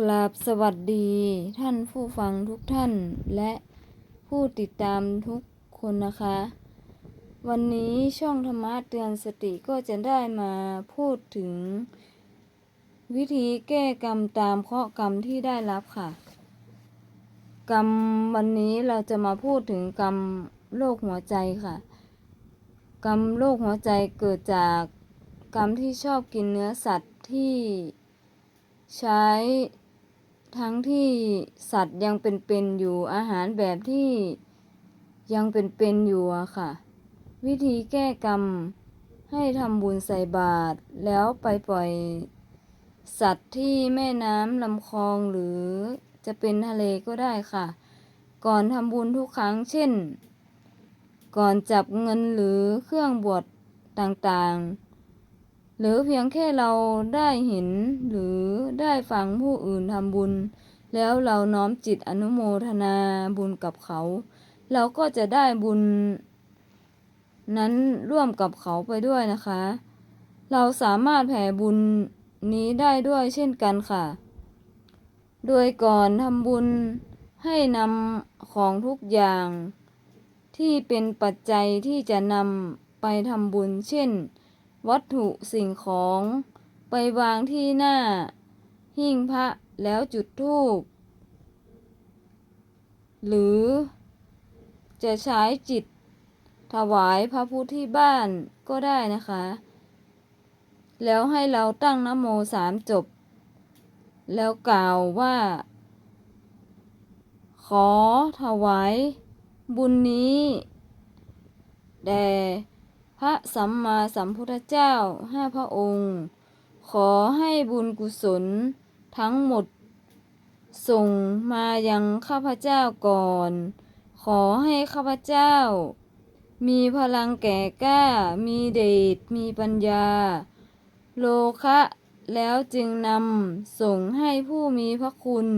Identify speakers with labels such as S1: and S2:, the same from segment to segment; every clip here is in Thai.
S1: กราบสวัสดีท่านผู้ฟังทุกท่านและผู้ติดตามทุกคนนะคะ วันนี้ช่องธรรมะเตือนสติก็จะได้มาพูดถึง วิธีแก้กรรมตามเคราะห์กรรมที่ได้รับค่ะ กรรมวันนี้เราจะมาพูดถึงกรรมโรคหัวใจค่ะ กรรมโรคหัวใจเกิดจากกรรมที่ชอบกินเนื้อสัตว์ที่ใช้ ทั้งที่สัตว์ยังเป็นๆอยู่อาหารแบบที่ยังเป็นๆอยู่อะค่ะ วิธีแก้กรรมให้ทำบุญใส่บาตรแล้วไปปล่อย สัตว์ที่แม่น้ำลำคลองหรือจะเป็นทะเลก็ได้ค่ะ ก่อนทำบุญทุกครั้งเช่น ก่อนจับเงินหรือเครื่องบวชต่างๆ หรือเพียงแค่เราได้เห็นหรือได้ฟังผู้อื่นทำบุญ แล้วเราน้อมจิตอนุโมทนาบุญกับเขา เราก็จะได้บุญ นั้นร่วมกับเขาไปด้วยนะคะ เราสามารถแผ่บุญนี้ได้ด้วยเช่นกันค่ะ โดยก่อนทำบุญให้นำของทุกอย่าง ที่เป็นปัจจัยที่จะนำไปทำบุญเช่น วัตถุสิ่งของไปวางที่หน้า หิ้งพระแล้วจุดธูป หรือจะใช้จิตถวายพระพุทธที่บ้านก็ได้นะคะ แล้วให้เราตั้งนโมสามจบ แล้วกล่าวว่า ขอถวายบุญนี้ แด่ พระสัมมาสัมพุทธเจ้าห้าพระองค์ ขอให้บุญกุศลทั้งหมด ส่งมายังข้าพเจ้าก่อน ขอให้ข้าพเจ้า มีพลังแก่กล้า มีเดชมีปัญญา โลคะแล้วจึงนำส่งให้ผู้มีพระคุณ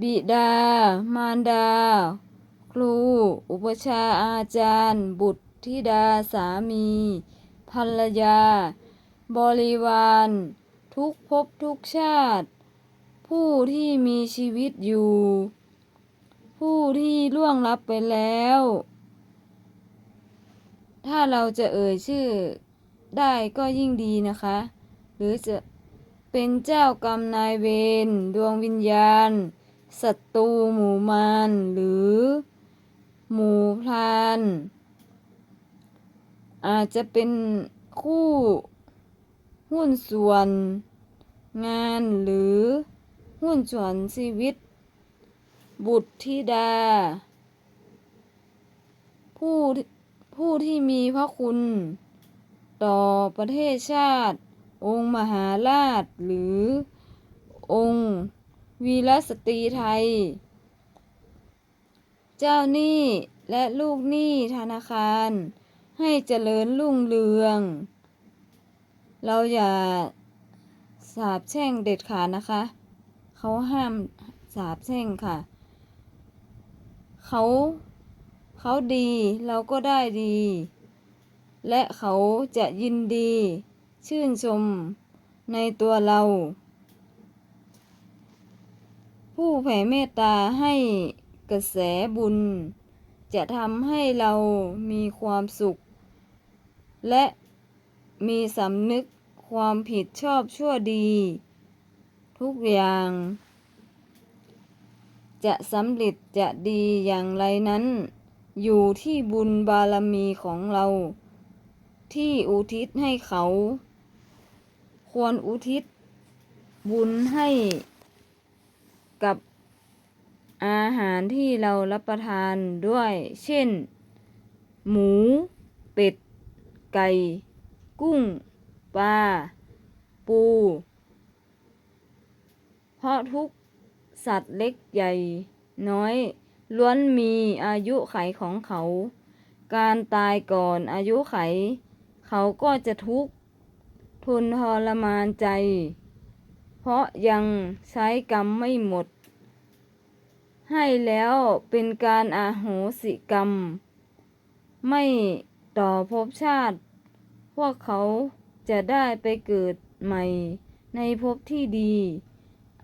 S1: บิดา มารดา ครู อุปชาอาจารย์ บุตร ธิดาสามีภรรยา บริวาร ทุกภพทุกชาติ ผู้ที่มีชีวิตอยู่ ผู้ที่ล่วงลับไปแล้ว ถ้าเราจะเอ่ยชื่อได้ก็ยิ่งดีนะคะ หรือจะเป็นเจ้ากรรมนายเวรดวงวิญญาณศัตรูหมู่มารหรือ หมู่พราน อาจจะเป็นคู่หุ้นส่วนงานหรือหุ้นส่วนชีวิต บุตรธิดา ผู้ผู้ที่มีพระคุณ ต่อประเทศชาติ องค์มหาราช หรือองค์วีรสตรีไทย เจ้าหนี้และลูกหนี้ธนาคาร ให้เจริญรุ่งเรือง เราอย่าสาบแช่งเด็ดขาดนะคะ เขาห้ามสาบแช่งค่ะ เขาเขาดีเราก็ได้ดี และเขาจะยินดี ชื่นชมในตัวเรา ผู้แผ่เมตตาให้กระแสบุญ จะทำให้เรามีความสุข และมีสำนึกความผิดชอบชั่วดี ทุกอย่าง จะสำเร็จจะดีอย่างไรนั้น อยู่ที่บุญบารมีของเรา ที่อุทิศให้เขา ควรอุทิศ บุญให้กับอาหารที่เรารับประทานด้วย เช่น หมู เป็ด ไก่ กุ้ง ปลา ปู เพราะทุกสัตว์เล็กใหญ่น้อย ล้วนมีอายุไขของเขา การตายก่อนอายุไข เขาก็จะทุกข์ทนทรมานใจ เพราะยังใช้กรรมไม่หมด ให้แล้วเป็นการอาโหสิกรรม ไม่ ต่อภพชาติ พวกเขาจะได้ไปเกิดใหม่ในภพที่ดี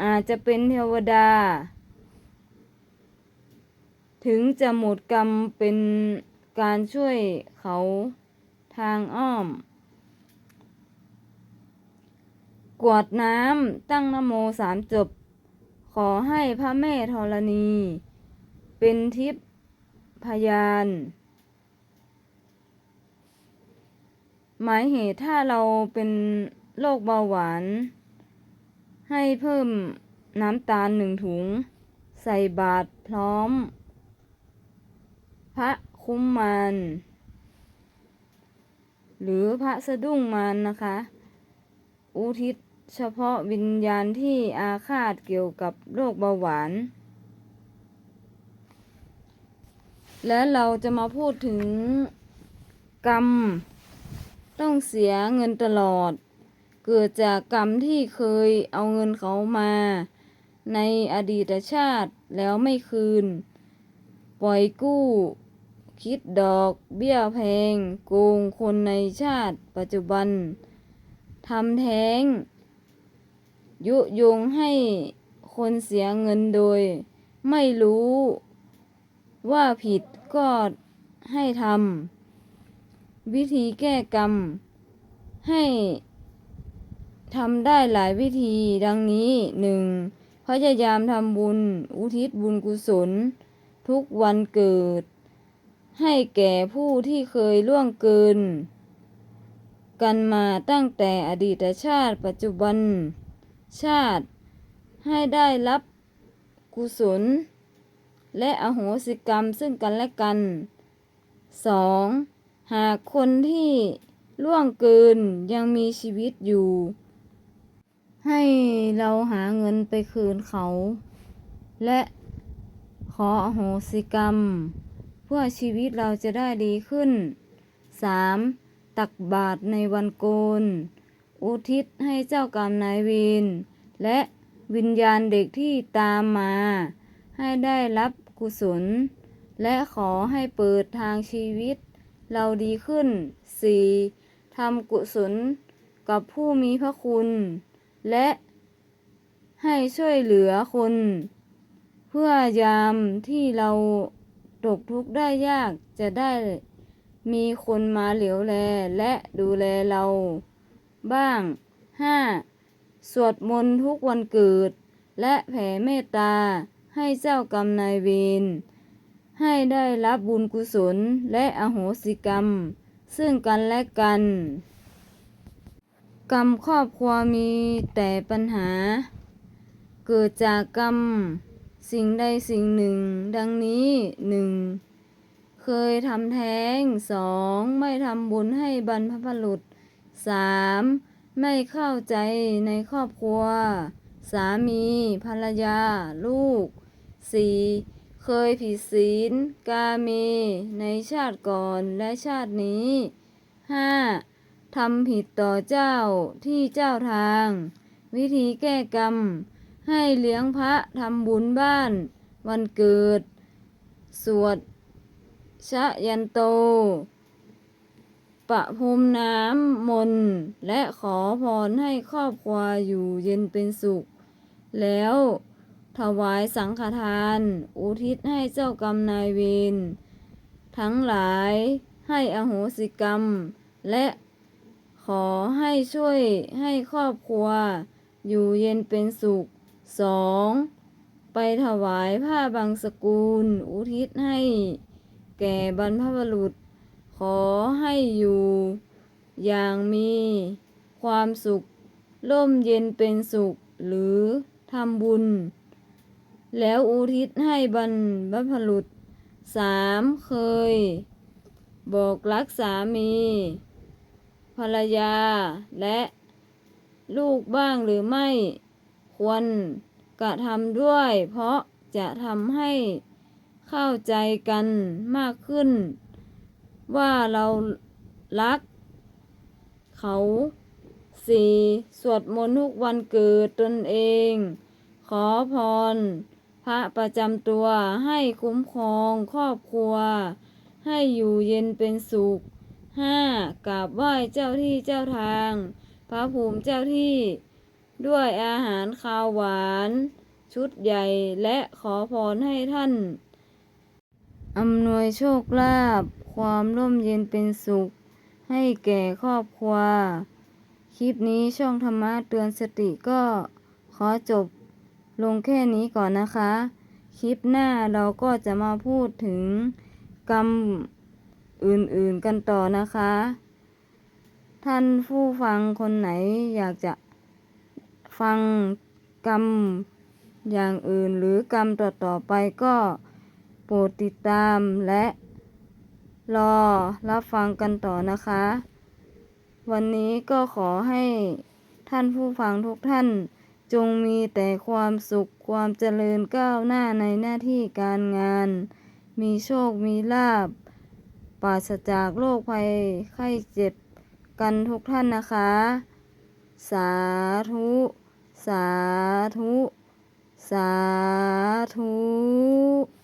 S1: อาจจะเป็นเทวดา ถึงจะหมดกรรมเป็นการช่วยเขาทางอ้อม กวดน้ำตั้งนโมสามจบ ขอให้พระแม่ธรณี เป็นทิพย์พยาน หมายเหตุถ้าเราเป็นโรคเบาหวาน ให้เพิ่มน้ำตาลหนึ่งถุง ใส่บาตรพร้อม พระคุ้มมารหรือพระสะดุ้งมารนะคะ อุทิศเฉพาะวิญญาณที่อาฆาตเกี่ยวกับโรคเบาหวาน และเราจะมาพูดถึงกรรม ต้องเสียเงินตลอด เกิดจากกรรมที่เคยเอาเงินเขามา ในอดีตชาติแล้วไม่คืน ปล่อยกู้ คิดดอกเบี้ยแพง โกงคนในชาติปัจจุบันทำแท้ง ยุยงให้คนเสียเงินโดย ไม่รู้ว่าผิดก็ให้ทำ วิธีแก้กรรม ให้ทำได้หลายวิธีดังนี้หนึ่งพยายามทำบุญ อุทิศบุญกุศล ทุกวันเกิด ให้แก่ผู้ที่เคยล่วงเกิน กันมาตั้งแต่อดีตชาติปัจจุบัน ชาติให้ได้รับกุศล และอโหสิกรรมซึ่งกันและกัน 2. หากคนที่ล่วงเกินยังมีชีวิตอยู่ ให้เราหาเงินไปคืนเขา และขออโหสิกรรม เพื่อชีวิตเราจะได้ดีขึ้น 3. ตักบาตรในวันโกน อุทิศให้เจ้ากรรมนายเวรและวิญญาณเด็กที่ตามมา ให้ได้รับกุศล และขอให้เปิดทางชีวิต เราดีขึ้น 4. ทำกุศลกับผู้มีพระคุณ และให้ช่วยเหลือคน เพื่อยามที่เราตกทุกข์ได้ยากจะได้มีคนมาเหลียวแลและดูแลเราบ้าง 5. สวดมนต์ทุกวันเกิด และแผ่เมตตาให้เจ้ากรรมนายเวร ให้ได้รับบุญกุศลและอโหสิกรรม ซึ่งกันและกัน กรรมครอบครัวมีแต่ปัญหา เกิดจากกรรม สิ่งใดสิ่งหนึ่ง ดังนี้หนึ่งเคยทำแท้งสองไม่ทำบุญให้บรรพบุรุษสามไม่เข้าใจในครอบครัว สามี ภรรยา ลูก 4. เคยผิดศีล กาเม ในชาติก่อนและชาตินี้ 5. ทำผิดต่อเจ้าที่เจ้าทาง วิธีแก้กรรม ให้เลี้ยงพระทำบุญบ้าน วันเกิด สวด ชะยันโต ประพรมน้ำมนต์และขอพรให้ครอบครัวอยู่เย็นเป็นสุข แล้ว ถวายสังฆทาน อุทิศให้เจ้ากรรมนายเวรทั้งหลายให้อโหสิกรรม และขอให้ช่วยให้ครอบครัว อยู่เย็นเป็นสุขสองไปถวายผ้าบางสกุล อุทิศให้ แก่บรรพบุรุษ ขอให้อยู่ อย่างมี ความสุข ร่มเย็นเป็นสุข หรือทำบุญ แล้วอุทิศให้บรรพบุรุษสามเคย บอกรักสามี ภรรยาและลูกบ้างหรือไม่ควรกระทำด้วย เพราะจะทำให้เข้าใจกันมากขึ้น ว่าเรารัก เขาสี่สวดมนต์ทุกวันเกิดตนเอง ขอพร พระประจำตัวให้คุ้มครองครอบครัว ให้อยู่เย็นเป็นสุขห้ากราบไหว้เจ้าที่เจ้าทาง พระภูมิเจ้าที่ ด้วยอาหารคาวหวาน ชุดใหญ่และขอพรให้ท่านอำนวยโชคลาภความร่มเย็นเป็นสุข ให้แก่ครอบครัว คลิปนี้ช่องธรรมะเตือนสติก็ขอจบ ลงแค่นี้ก่อนนะคะ คลิปหน้าเราก็จะมาพูดถึงกรรมอื่นๆกันต่อนะคะ ท่านผู้ฟังคนไหนอยากจะฟังกรรมอย่างอื่นหรือกรรมต่อๆไปก็โปรดติดตามและรอรับฟังกันต่อนะคะ วันนี้ก็ขอให้ท่านผู้ฟังทุกท่าน จงมีแต่ความสุขความเจริญก้าวหน้าในหน้าที่การงาน มีโชคมีลาบปราศจากโรคภัยไข้เจ็บกันทุกท่านนะคะ สาธุ สาธุ สาธุ